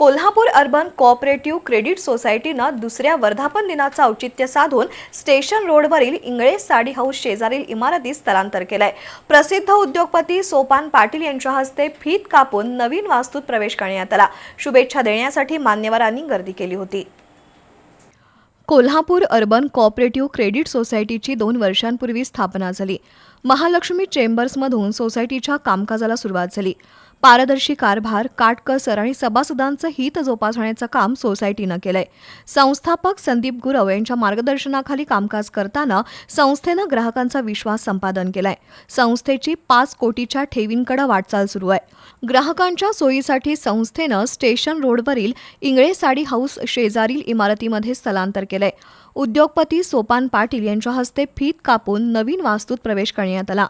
Kolhapur urban cooperative credit सोसायटीनं दुसऱ्या वर्धापन दिनाचं औचित्य साधून स्टेशन रोडवरील इंगळे साडी हाऊस शेजारील इमारतीत स्थलांतर केलंय. प्रसिद्ध उद्योगपती सोपान पाटील यांच्या हस्ते फीत कापून नवीन वास्तूत प्रवेश करण्यात आला. शुभेच्छा देण्यासाठी मान्यवरांनी गर्दी केली होती. कोल्हापूर अर्बन कोऑपरेटिव्ह क्रेडिट सोसायटीची दोन वर्षांपूर्वी स्थापना झाली. महालक्ष्मी चेंबर्समधून सोसायटीच्या कामकाजाला सुरुवात झाली. पारदर्शी कारभार काटकसर आणि सभासदांचं हित जोपासण्याचं काम सोसायटीनं केलंय. संस्थापक संदीप गुरव यांच्या मार्गदर्शनाखाली कामकाज करताना संस्थेनं ग्राहकांचा विश्वास संपादन केलाय. संस्थेची पाच कोटीच्या ठेवींकडे वाटचाल सुरू आहे. ग्राहकांच्या सोयीसाठी संस्थेनं स्टेशन रोडवरील इंगळे साडी हाऊस शेजारील इमारतीमध्ये स्थलांतर केलंय. उद्योगपती सोपान पाटील यांच्या हस्ते फीत कापून नवीन वास्तूत प्रवेश करण्यात आला.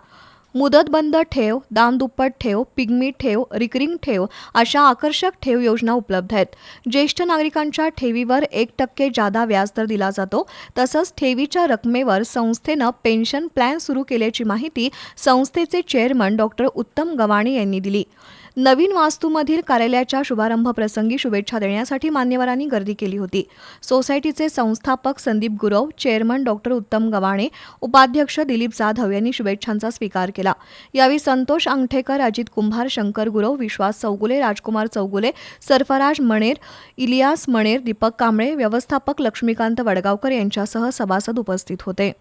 मुदत बंद ठेव दामदुप्पट ठेव पिगमी ठेव रिकरिंग ठेव अशा आकर्षक ठेव योजना उपलब्ध आहेत. ज्येष्ठ नागरिकांच्या ठेवीवर एक टक्के जादा व्याजदर दिला जातो. तसंच ठेवीच्या रकमेवर संस्थेनं पेन्शन प्लॅन सुरू केल्याची माहिती संस्थेचे चेअरमन डॉक्टर उत्तम गवाणे यांनी दिली. नवीन वास्तूमधील कार्यालयाच्या शुभारंभ प्रसंगी शुभेच्छा देण्यासाठी मान्यवरांनी गर्दी केली होती. सोसायटीचे संस्थापक संदीप गुरव चेअरमन डॉक्टर उत्तम गवाणे उपाध्यक्ष दिलीप जाधव यांनी शुभेच्छांचा स्वीकार केला. यावेळी संतोष अंगठेकर अजित कुंभार शंकर गुरव विश्वास चौगुले राजकुमार चौगुले सरफराज मणेर इलियास मणेर दीपक कांबळे व्यवस्थापक लक्ष्मीकांत वडगावकर यांच्यासह सभासद उपस्थित होते.